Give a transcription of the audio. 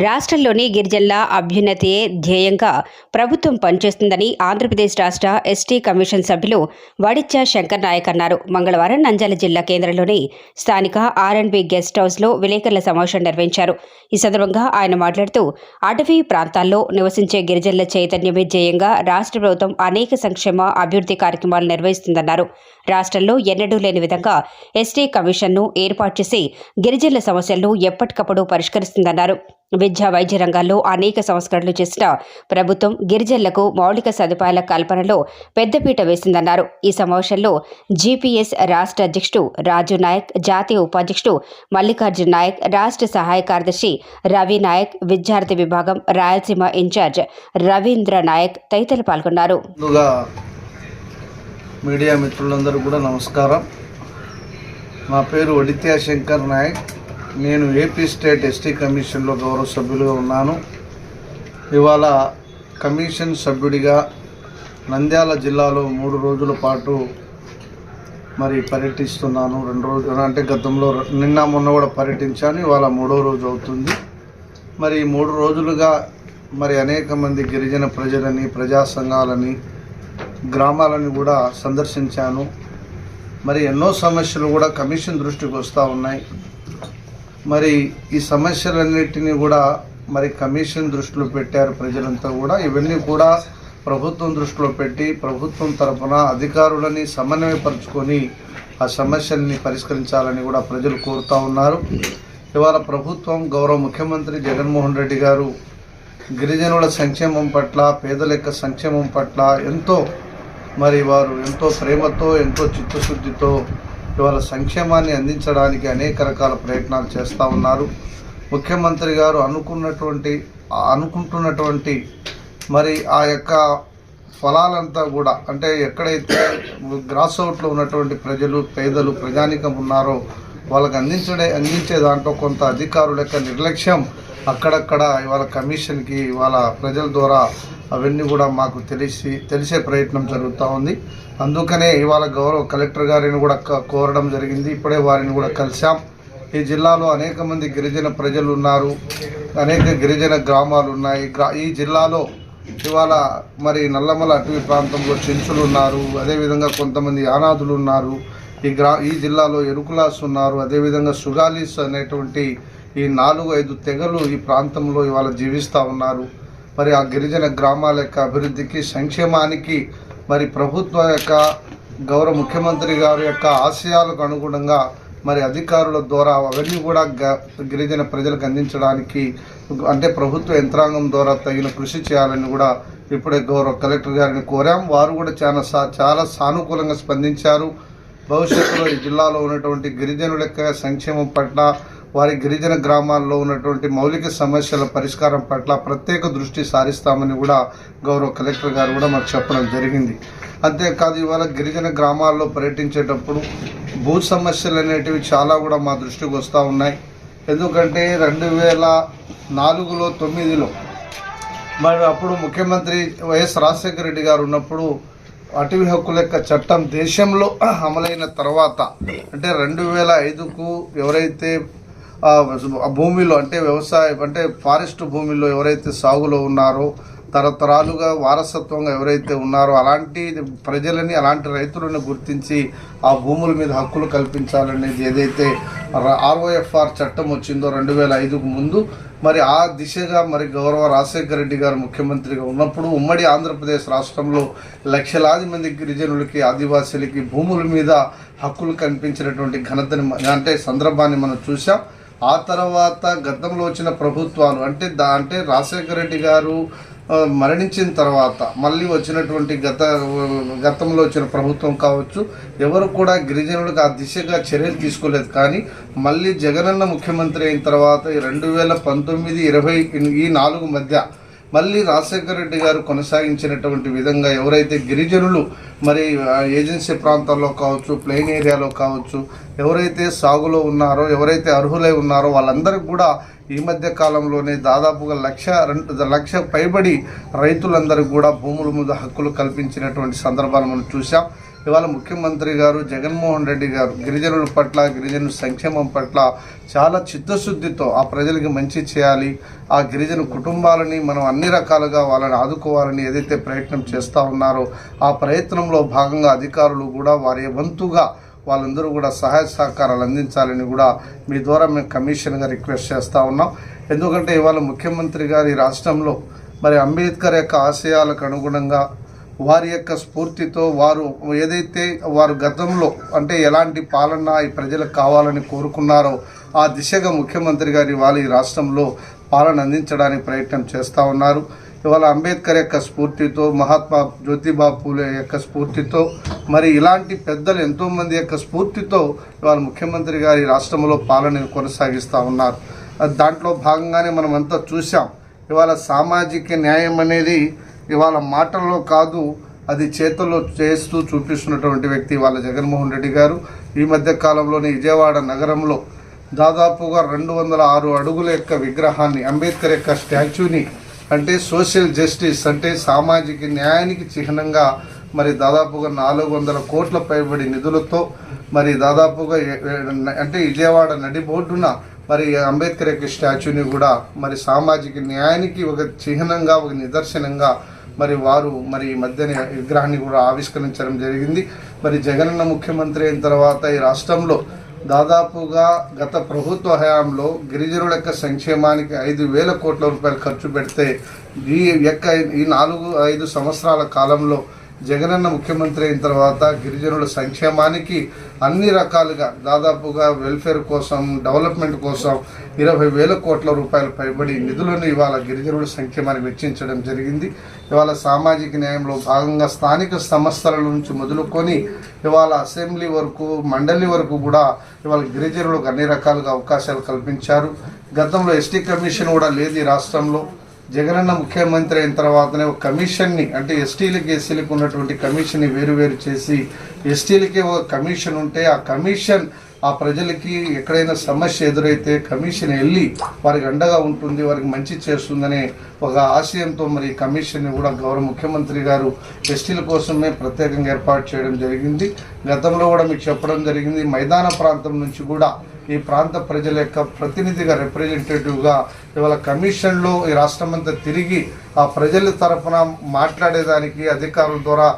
రాష్ట్రంలోని గిరిజనుల అభ్యున్నతియే ధ్యేయంగా ప్రభుత్వం పనిచేస్తుందని ఆంధ్రప్రదేశ్ రాష్ట్ర ఎస్టీ కమిషన్ సభ్యులు వడిచ్చ శంకర్ నాయక్ అన్నారు. మంగళవారం నంద్యాల జిల్లా కేంద్రంలోని స్థానిక ఆర్ఎండ్బి గెస్ట్ హౌస్లో విలేకరుల సమావేశం నిర్వహించారు. ఈ సందర్భంగా ఆయన మాట్లాడుతూ అటవీ ప్రాంతాల్లో నివసించే గిరిజనుల చైతన్యమే ధ్యేయంగా రాష్ట్ర ప్రభుత్వం అనేక సంక్షేమ అభివృద్ధి కార్యక్రమాలు నిర్వహిస్తుందన్నారు. రాష్ట్రంలో ఎన్నడూ లేని విధంగా ఎస్టీ కమిషన్ను ఏర్పాటు చేసి గిరిజనుల సమస్యలను ఎప్పటికప్పుడు పరిష్కరిస్తుందన్నారు. విద్యా వైద్య రంగాల్లో అనేక సంస్కరణలు చేసిన ప్రభుత్వం గిరిజనులకు మౌలిక సదుపాయాల కల్పనలో పెద్దపీట వేసిందన్నారు. ఈ సమావేశంలో జీపీఎస్ రాష్ట్ర అధ్యక్షుడు రాజు నాయక్ జాతీయ ఉపాధ్యక్షుడు మల్లికార్జున్ నాయక్ రాష్ట్ర సహాయ కార్యదర్శి రవి నాయక్ విద్యార్థి విభాగం రాయలసీమ ఇన్ఛార్జ్ రవీంద్ర నాయక్ తదితరులు పాల్గొన్నారు. మీడియా మిత్రులందరూ కూడా నమస్కారం. నా పేరు శంకర్ నాయక్. నేను ఏపీ స్టేట్ ఎస్టీ కమిషన్లో గౌరవ సభ్యులుగా ఉన్నాను. ఇవాళ కమిషన్ సభ్యుడిగా నంద్యాల జిల్లాలో మూడు రోజుల పాటు మరి పర్యటిస్తున్నాను. రెండు రోజులు అంటే గతంలో నిన్న మొన్న కూడా పర్యటించాను. ఇవాళ మూడో రోజు అవుతుంది. మరి మూడు రోజులుగా మరి అనేక మంది గిరిజన ప్రజలని ప్రజా సంఘాలని గ్రామాలను కూడా సందర్శించాను. మరి ఎన్నో సమస్యలు కూడా కమిషన్ దృష్టికి వస్తూ ఉన్నాయి. మరి ఈ సమస్యలన్నిటినీ కూడా మరి కమిషన్ దృష్టిలో పెట్టారు ప్రజలంతా కూడా. ఇవన్నీ కూడా ప్రభుత్వం దృష్టిలో పెట్టి ప్రభుత్వం తరఫున అధికారులని సమన్వయపరుచుకొని ఆ సమస్యల్ని పరిష్కరించాలని కూడా ప్రజలు కోరుతూ ఉన్నారు. ఇవాళ ప్రభుత్వం గౌరవ ముఖ్యమంత్రి జగన్మోహన్ రెడ్డి గారు గిరిజనుల సంక్షేమం పట్ల పేదల యొక్క సంక్షేమం పట్ల ఎంతో మరి వారు ఎంతో ప్రేమతో ఎంతో చిత్తశుద్ధితో ఇవాళ సంక్షేమాన్ని అందించడానికి అనేక రకాల ప్రయత్నాలు చేస్తూ ఉన్నారు. ముఖ్యమంత్రి గారు అనుకున్నటువంటి అనుకుంటున్నటువంటి మరి ఆ యొక్క ఫలాలంతా కూడా అంటే ఎక్కడైతే గ్రాస్ అవుట్లో ఉన్నటువంటి ప్రజలు పేదలు ప్రజానికం ఉన్నారో వాళ్ళకి అందించడే అందించే దాంట్లో కొంత అధికారుల యొక్క నిర్లక్ష్యం అక్కడక్కడ ఇవాళ కమిషన్కి ఇవాళ ప్రజల ద్వారా అవన్నీ కూడా మాకు తెలిసి తెలిసే ప్రయత్నం జరుగుతూ ఉంది. అందుకనే ఇవాళ గౌరవ కలెక్టర్ గారిని కూడా కోరడం జరిగింది. ఇప్పుడే వారిని కూడా కలిసాం ఈ జిల్లాలో అనేక మంది గిరిజన ప్రజలు ఉన్నారు. అనేక గిరిజన గ్రామాలు ఉన్నాయి. గ్రా- ఈ జిల్లాలో ఇవాళ మరి నల్లమల అటవీ ప్రాంతంలో చెంచులు ఉన్నారు. అదేవిధంగా కొంతమంది ఆనాథులు ఉన్నారు. ఈ గ్రా ఈ జిల్లాలో ఎరుకులాస్ ఉన్నారు. అదేవిధంగా సుగాలీస్ అనేటువంటి ఈ నాలుగు ఐదు తెగలు ఈ ప్రాంతంలో ఇవాళ జీవిస్తూ ఉన్నారు. మరి ఆ గిరిజన గ్రామాల యొక్క అభివృద్ధికి సంక్షేమానికి మరి ప్రభుత్వం యొక్క గౌరవ ముఖ్యమంత్రి గారి యొక్క ఆశయాలకు అనుగుణంగా మరి అధికారుల ద్వారా అవన్నీ కూడా గ- గిరిజన ప్రజలకు అందించడానికి అంటే ప్రభుత్వ యంత్రాంగం ద్వారా తగిన కృషి చేయాలని కూడా ఇప్పుడే గౌరవ కలెక్టర్ గారిని కోరాం. వారు కూడా చాలా సా- చాలా సానుకూలంగా స్పందించారు. భవిష్యత్తులో ఈ జిల్లాలో ఉన్నటువంటి గిరిజనుల యొక్క సంక్షేమం పట్ల వారి గిరిజన గ్రామాల్లో ఉన్నటువంటి మౌలిక సమస్యల పరిష్కారం పట్ల ప్రత్యేక దృష్టి సారిస్తామని కూడా గౌరవ కలెక్టర్ గారు కూడా మాకు చెప్పడం జరిగింది. అంతేకాదు ఇవాళ గిరిజన గ్రామాల్లో పర్యటించేటప్పుడు భూ సమస్యలు అనేటివి చాలా కూడా మా దృష్టికి వస్తూ ఉన్నాయి. ఎందుకంటే రెండు వేల నాలుగులో తొమ్మిదిలో మరి అప్పుడు ముఖ్యమంత్రి వైఎస్ రాజశేఖర రెడ్డి గారు ఉన్నప్పుడు అటవీ హక్కుల యొక్క చట్టం దేశంలో అమలైన తర్వాత అంటే రెండు వేల ఐదుకు ఎవరైతే భూమిలో అంటే వ్యవసాయం అంటే ఫారెస్ట్ భూమిలో ఎవరైతే సాగులో ఉన్నారో తరతరాలుగా వారసత్వంగా ఎవరైతే ఉన్నారో అలాంటి ప్రజలని అలాంటి రైతులను గుర్తించి ఆ భూముల మీద హక్కులు కల్పించాలనేది ఏదైతే ఆర్ఓఎఫ్ఆర్ చట్టం వచ్చిందో రెండు వేల ఐదుకు ముందు మరి ఆ దిశగా మరి గౌరవ రాజశేఖర రెడ్డి గారు ముఖ్యమంత్రిగా ఉన్నప్పుడు ఉమ్మడి ఆంధ్రప్రదేశ్ రాష్ట్రంలో లక్షలాది మంది గిరిజనులకి ఆదివాసీలకి భూముల మీద హక్కులు కల్పించినటువంటి ఘనతని అంటే సందర్భాన్ని మనం చూసాం ఆ తర్వాత గతంలో వచ్చిన ప్రభుత్వాలు అంటే దా అంటే రాజశేఖర రెడ్డి గారు మరణించిన తర్వాత మళ్ళీ వచ్చినటువంటి గత గతంలో వచ్చిన ప్రభుత్వం కావచ్చు ఎవరు కూడా గిరిజనులకు ఆ దిశగా చర్యలు తీసుకోలేదు. కానీ మళ్ళీ జగనన్న ముఖ్యమంత్రి అయిన తర్వాత రెండు వేల పంతొమ్మిది ఇరవై ఈ నాలుగు మధ్య మళ్ళీ రాజశేఖర రెడ్డి గారు కొనసాగించినటువంటి విధంగా ఎవరైతే గిరిజనులు మరి ఏజెన్సీ ప్రాంతాల్లో కావచ్చు ప్లెయిన్ ఏరియాలో కావచ్చు ఎవరైతే సాగులో ఉన్నారో ఎవరైతే అర్హులై ఉన్నారో వాళ్ళందరికీ కూడా ఈ మధ్య కాలంలోనే దాదాపుగా లక్ష రెండు లక్ష పైబడి రైతులందరికీ కూడా భూముల మీద హక్కులు కల్పించినటువంటి సందర్భాలు మనం చూసాం ఇవాళ ముఖ్యమంత్రి గారు జగన్మోహన్ రెడ్డి గారు గిరిజనుల పట్ల గిరిజనుల సంక్షేమం పట్ల చాలా చిత్తశుద్ధితో ఆ ప్రజలకి మంచి చేయాలి. ఆ గిరిజన కుటుంబాలని మనం అన్ని రకాలుగా వాళ్ళని ఆదుకోవాలని ఏదైతే ప్రయత్నం చేస్తూ ఉన్నారో ఆ ప్రయత్నంలో భాగంగా అధికారులు కూడా వారి వంతుగా వాళ్ళందరూ కూడా సహాయ సహకారాలు అందించాలని కూడా మీ ద్వారా మేము కమిషన్గా రిక్వెస్ట్ చేస్తూ ఉన్నాం. ఎందుకంటే ఇవాళ ముఖ్యమంత్రి గారి రాష్ట్రంలో మరి అంబేద్కర్ యొక్క ఆశయాలకు అనుగుణంగా వారి యొక్క స్ఫూర్తితో వారు ఏదైతే వారు గతంలో అంటే ఎలాంటి పాలన ఈ ప్రజలకు కావాలని కోరుకున్నారో ఆ దిశగా ముఖ్యమంత్రి గారి వాళ్ళు ఈ రాష్ట్రంలో పాలన అందించడానికి ప్రయత్నం చేస్తూ ఉన్నారు. ఇవాళ అంబేద్కర్ యొక్క స్ఫూర్తితో మహాత్మా జ్యోతిబా పూలే యొక్క స్ఫూర్తితో మరి ఇలాంటి పెద్దలు ఎంతోమంది యొక్క స్ఫూర్తితో ఇవాళ ముఖ్యమంత్రి గారి రాష్ట్రంలో పాలన కొనసాగిస్తూ ఉన్నారు. దాంట్లో భాగంగానే మనం అంతా చూసాం ఇవాళ సామాజిక న్యాయం అనేది ఇవాళ మాటల్లో కాదు అది చేతుల్లో చేస్తూ చూపిస్తున్నటువంటి వ్యక్తి వాళ్ళ జగన్మోహన్ రెడ్డి గారు. ఈ మధ్య కాలంలోనే విజయవాడ నగరంలో దాదాపుగా రెండు వందల ఆరు అడుగుల యొక్క విగ్రహాన్ని అంబేద్కర్ యొక్క స్టాచ్యూని అంటే సోషల్ జస్టిస్ అంటే సామాజిక న్యాయానికి చిహ్నంగా మరి దాదాపుగా నాలుగు వందల కోట్ల పైబడి నిధులతో మరి దాదాపుగా అంటే విజయవాడ నడిబోర్డున మరి అంబేద్కర్ యొక్క స్టాచ్యూని కూడా మరి సామాజిక న్యాయానికి ఒక చిహ్నంగా ఒక నిదర్శనంగా మరి వారు మరి ఈ మధ్యన విగ్రహాన్ని కూడా ఆవిష్కరించడం జరిగింది. మరి జగనన్న ముఖ్యమంత్రి అయిన తర్వాత ఈ రాష్ట్రంలో దాదాపుగా గత ప్రభుత్వ హయాంలో గిరిజనుల యొక్క సంక్షేమానికి ఐదు వేల కోట్ల రూపాయలు ఖర్చు పెడితే ఈ యొక్క ఈ నాలుగు ఐదు సంవత్సరాల కాలంలో జగనన్న ముఖ్యమంత్రి అయిన తర్వాత గిరిజనుల సంక్షేమానికి అన్ని రకాలుగా దాదాపుగా వెల్ఫేర్ కోసం డెవలప్మెంట్ కోసం ఇరవై వేల కోట్ల రూపాయలు పైబడి నిధులను ఇవాళ గిరిజనుల సంక్షేమాన్ని వెచ్చించడం జరిగింది. ఇవాళ సామాజిక న్యాయంలో భాగంగా స్థానిక సంస్థల నుంచి మొదలుకొని ఇవాళ అసెంబ్లీ వరకు మండలి వరకు కూడా ఇవాళ గిరిజనులకు అన్ని రకాలుగా అవకాశాలు కల్పించారు. గతంలో ఎస్టీ కమిషన్ కూడా లేదు ఈ రాష్ట్రంలో. జగనన్న ముఖ్యమంత్రి అయిన తర్వాతనే ఒక కమిషన్ని అంటే ఎస్టీలకి ఎస్సీలకు ఉన్నటువంటి కమిషన్ని వేరువేరు చేసి ఎస్టీలకి ఒక కమిషన్ ఉంటే ఆ కమిషన్ ఆ ప్రజలకి ఎక్కడైనా సమస్య ఎదురైతే కమిషన్ వెళ్ళి వారికి అండగా ఉంటుంది వారికి మంచి చేస్తుందనే ఒక ఆశయంతో మరి కమిషన్ని కూడా గౌరవ ముఖ్యమంత్రి గారు ఎస్టీల కోసమే ప్రత్యేకంగా ఏర్పాటు చేయడం జరిగింది. గతంలో కూడా మీకు చెప్పడం జరిగింది మైదాన ప్రాంతం నుంచి కూడా ఈ ప్రాంత ప్రజల యొక్క ప్రతినిధిగా రిప్రజెంటేటివ్గా ఇవాళ కమిషన్లో ఈ రాష్ట్రం అంతా తిరిగి ఆ ప్రజల తరఫున మాట్లాడేదానికి అధికారుల ద్వారా